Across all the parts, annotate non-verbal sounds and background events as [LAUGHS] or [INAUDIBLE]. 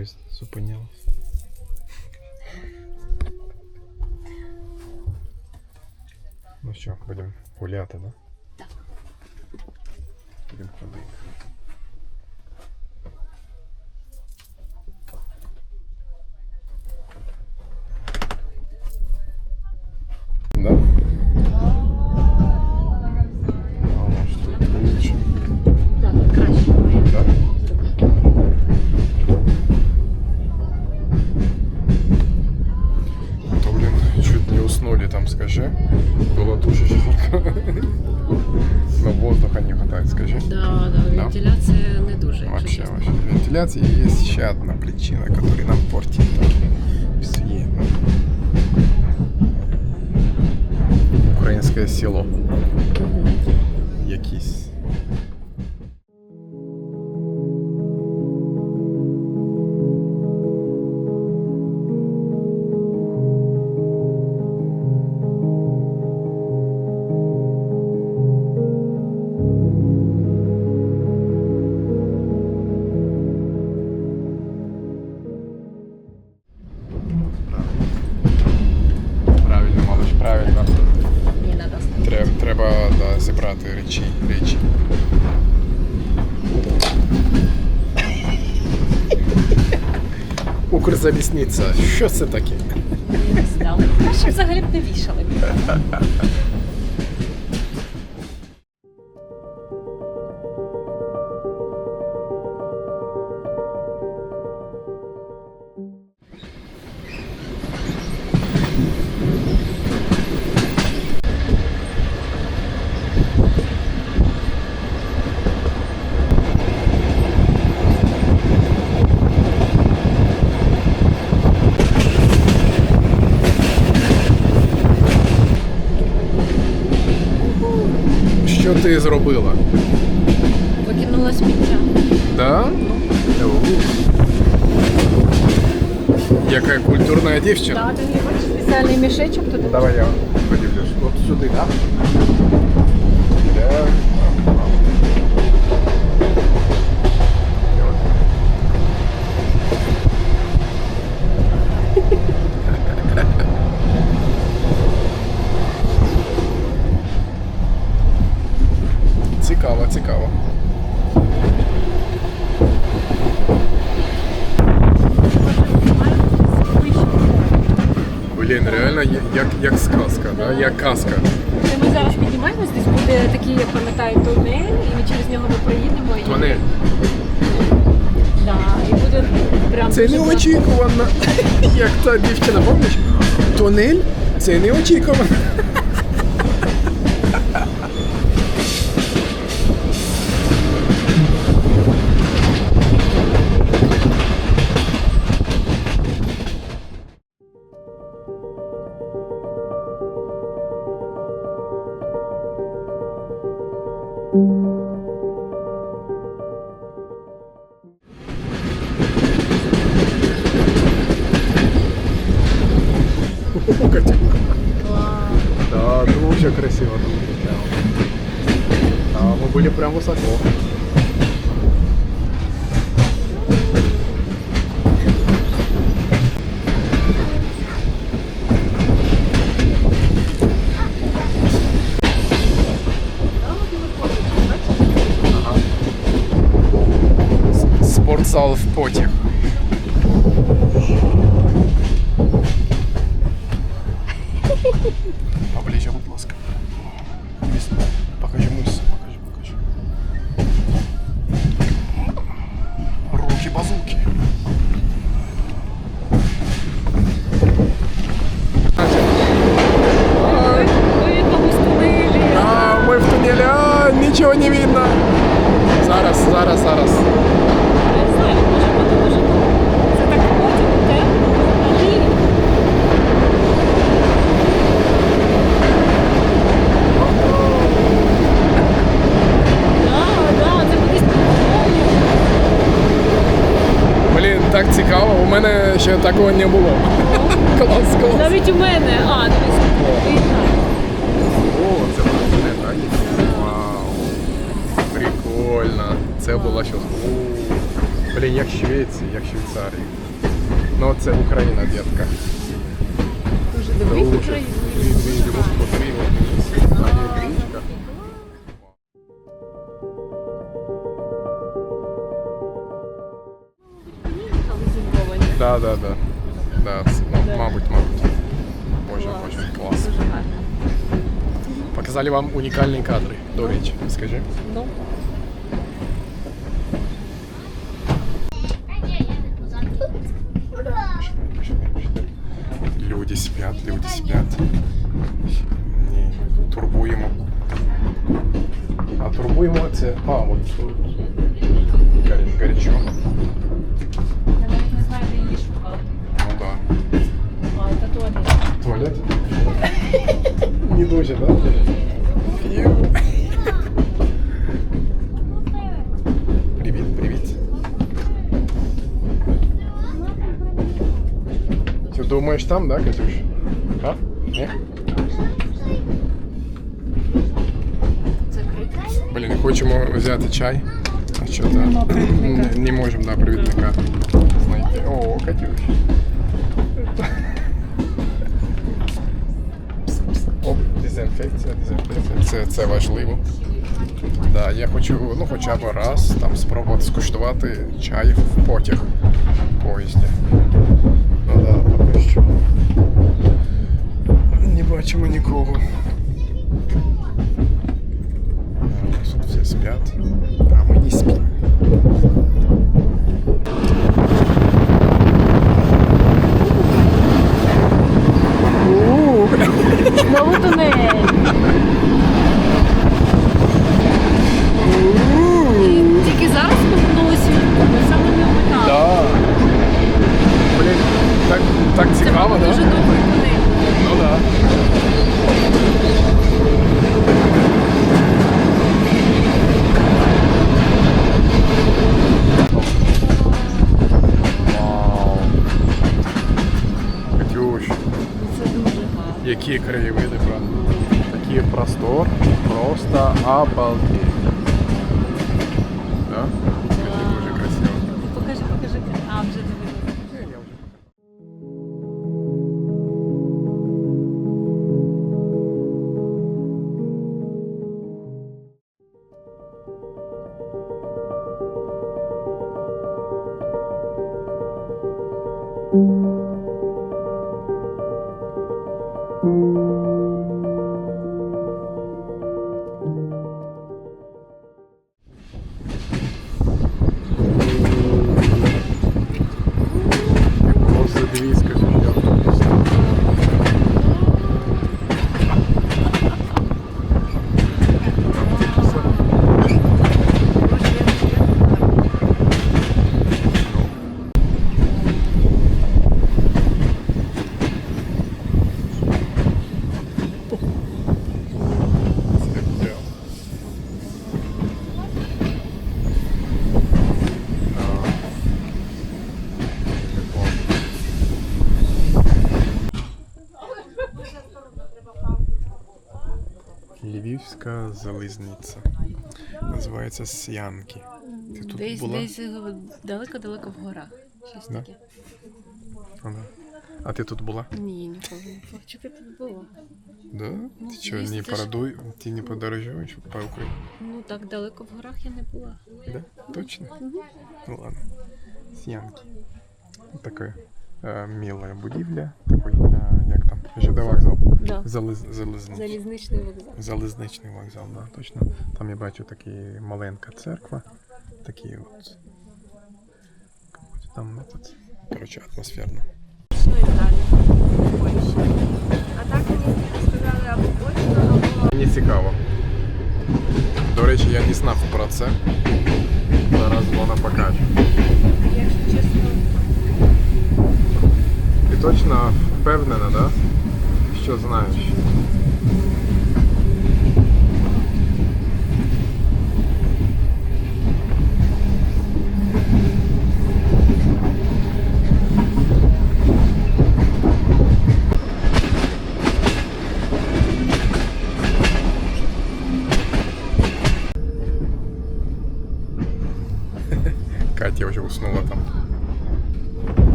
Поїзд зупинявся? Ну що, будемо гуляти, да? Так. Будемо ходити. Одна Укрзалісниця. Що це таке? Краще взагалі б не вішали. Що ти зробила? Викинула сміття. Да? У. Яка культурна дівчина. Так, ти бачиш спеціальний мішечок туди. Давай я подивлюсь. От сюди, так? Да? Цікаво, цікаво. Блін, реально я- як, як сказка, да? як казка. Це Ми зараз піднімаємось, десь буде такий, я пам'ятаю, тунель, і ми через нього ми проїдемо. І... Тунель. Да, і буде прям Це неочікувано. [LAUGHS] Як та дівчина, пам'ятаєш? Тунель це неочікувано. solve Portier. Такого не було. Клас, клас. Навіть у мене. А, дивись. О, це не так? Вау. Прикольно. Це була щось. Блін, як Швеції, як Швейцарії. Ну це Україна, дітка. Дуже добрий Дуже. Да, да, да. Да, це, ну, мабуть, мабуть. Боже, Клас. боже, клас. Дуже гарно. Показали вам унікальні кадри. До речі, скажи. Ну, Люди спять, люди спять. Ні, турбуємо. А турбуємо це. А, от тут. Гарі- Гарячо. Не дуже, да? Привіт, привіт. Ти думаєш там, да, Катюш? А? Ні? Закрито. Блін, хочемо взяти чай. А що то Нема провідника. не, не можемо, да, провідника знайти. О, Катюш. Дезінфекція, дезінфекція. Це, це важливо. Да, я хочу ну, хоча б раз там спробувати скуштувати чай в потяг в поїзді. Ну да, поки що. Не бачимо нікого. Тут все спят, а мы не спим. Знову тунель. І тільки зараз повернулися, ми саме не вмикали. Да. Блин, так, так Це цікаво, мабуть, да? дуже довгий тунель. Ну да. Вау. Катюш, Це дуже гарно. які краєвиди, правда? Такий простор, просто обалдеть. Да? Львівська залізниця. Називається Сянки. Ти тут Десь, була? десь е, далеко-далеко в горах. Щось Да? таке. Ага. А ти тут була? Ні, ніколи не було. Чи тут було? Да? Ну, Ти звісно, не це ж- порадуй, ти не подорожуєш по Україні? Ну так далеко в горах я не була. Да? Точно? Ну ладно. Сянки. Такая э, милая будівля. Такой, э, ЖД вокзал. Да. Зализ, залізний. Залізничний вокзал. Залізничний вокзал, да, точно. Там я бачу такі маленька церква. Такі от. Там этот, короче, атмосферно. А так мені сказали або почта, або Мені цікаво. До речі, я не знав про це. Зараз вона покаже. Якщо чесно, Ти точно впевнена, да? Що знаєш?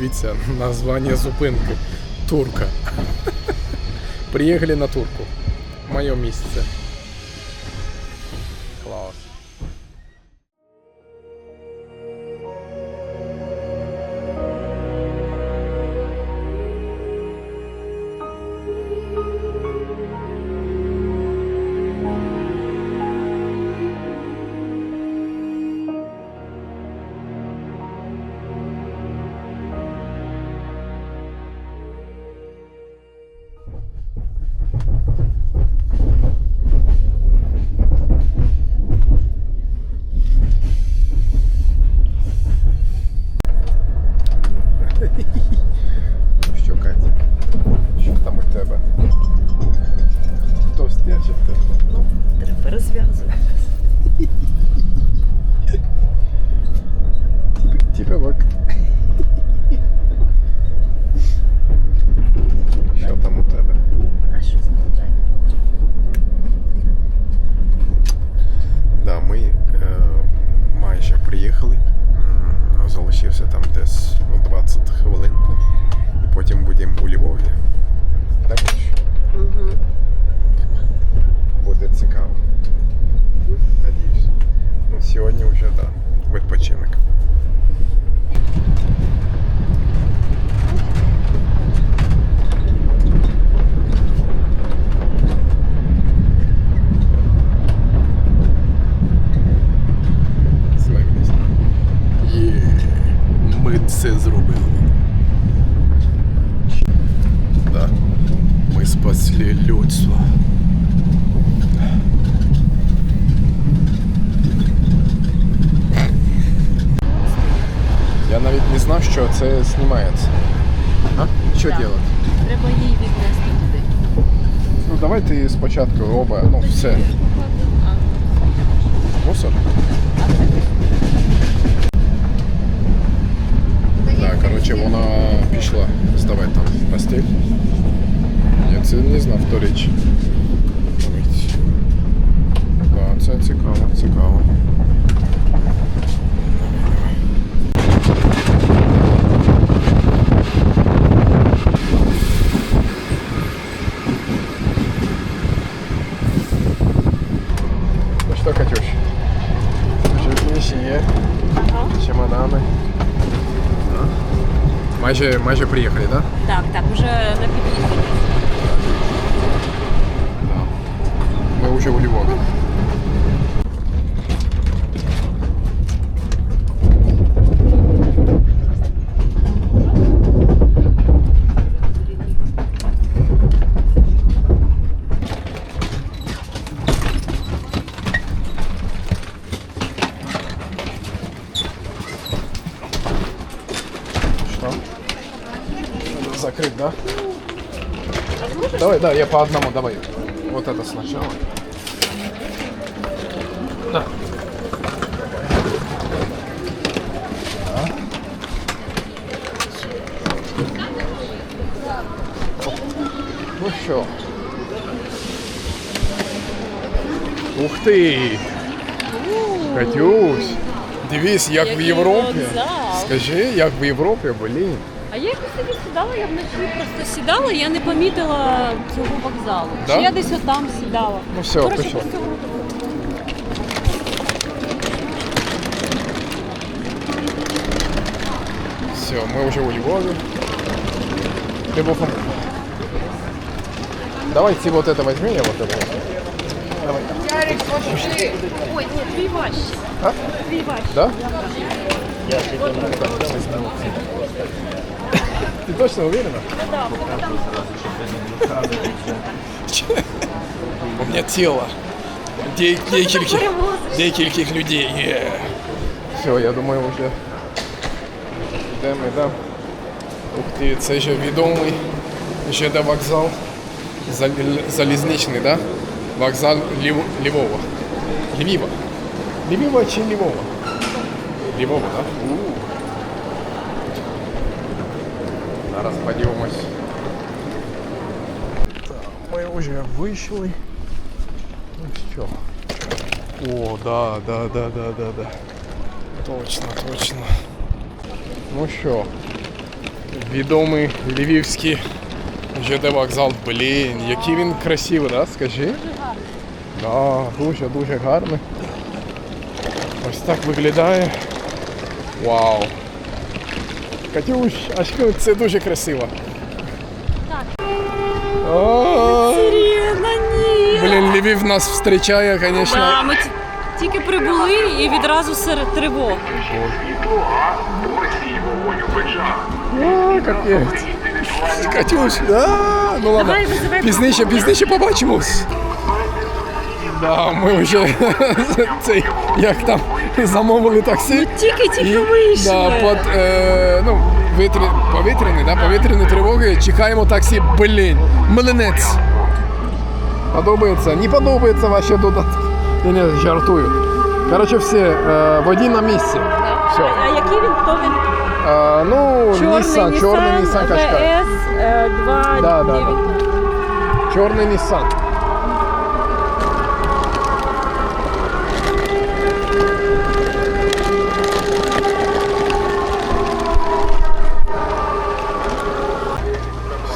Дивіться названня зупинки. Турка. Приїхали на турку. Моє місце. Клас. Знав, що це знімається. А? Що Так. робити? Треба їй віднести туди. Ну давайте спочатку оба, ну все. Мусор? Так, коротше, вона пішла здавати там постель. Я це не знав, хто річ. Да, це цікаво, цікаво. Ну що, Катюш? Вже вміщі є, Ага. чемодани. А? Майже, майже приїхали, так? Да? Так, так, вже на під'їзді. Да. Мы уже у Львове. да, я по одному, давай. Вот это сначала. Да. Да. Оп. Ну що? Ух ти! Катюсь! Дивись, як в Який Європі. вокзал. Скажи, як в Європі, блін. А я якось тоді сідала, я вночі просто сідала, я не помітила цього вокзалу. Да? Чи я десь отам сідала. Ну все, Коротше, пішла. просто Все, мы уже у Львове. Ты был фон- Давайте вот это возьми, я вот это возьму. Давай. Ой, ні, твій важче. А? Твій важче. Да? Ты точно уверена? У меня тело. Де- Декільких, декільких людей. Є. Все, я думаю, вже йдемо, йдемо. Ух ти, це же відомий ЖД вокзал. Зал- Залізничний, да? Вокзал Лів... Львова. Львіва. Львіва чи Львова? Львова, так? Да? Зараз подивимось. Так, ми вже вийшли. Ну що? О, да, да, да, да, да, да. Точно, точно. Ну що, відомий львівський ЖД вокзал. Блін, який він красивий, да? Скажи? Да, дуже, дуже гарний. Ось так виглядає. Вау. Катюш, а що це дуже красиво. Так. Сирена, ні! Блін, Львів нас зустрічає, Да, звісно. ми тільки прибули і відразу серед тривог. О, капець. Катюш, да? ну ладно. Пізніше, пізніше побачимось. Да, ми вже [LAUGHS] цей, як там, замовили таксі. Тільки-тільки І, вийшли. да, под, е, ну, витрі, повітряні, да, повітряні тривоги чекаємо таксі. Блін, млинець. Подобається? Не подобається ваші додатки. Ні, ні, жартую. Коротше, всі, е, водій на місці. Все. А який він? Хто він? Е, ну, Nissan, чорний Nissan Qashqai. 2 Да, да, да. Чорний Nissan.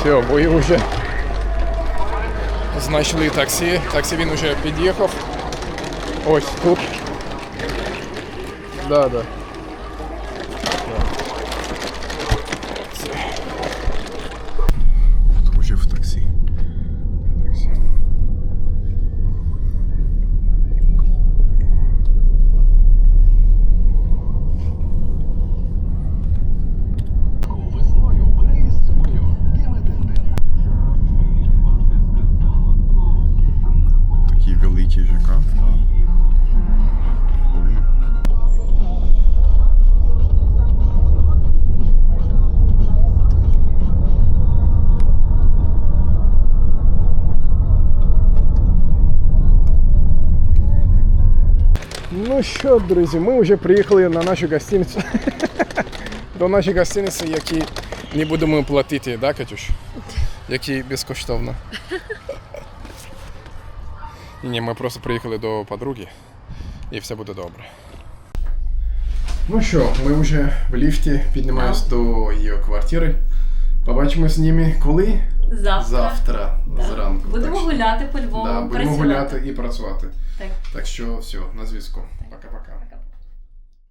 Все, бої вже знайшли таксі. Таксі він вже під'їхав. Ось тут. Да, да. Ну що, друзі, ми вже приїхали на нашу гостиницю. [LAUGHS] До нашої гостиниці, які не будемо платити, да, Катюш? Які безкоштовно. [LAUGHS] Ні, ми просто приїхали до подруги і все буде добре. Ну що, ми вже в ліфті піднімаємось до її квартири. Побачимось з ними коли? Завтра. Завтра зранку. Будемо Так що- гуляти по Львову. Да, будемо працювати. гуляти і працювати. Так. Так що все, на зв'язку.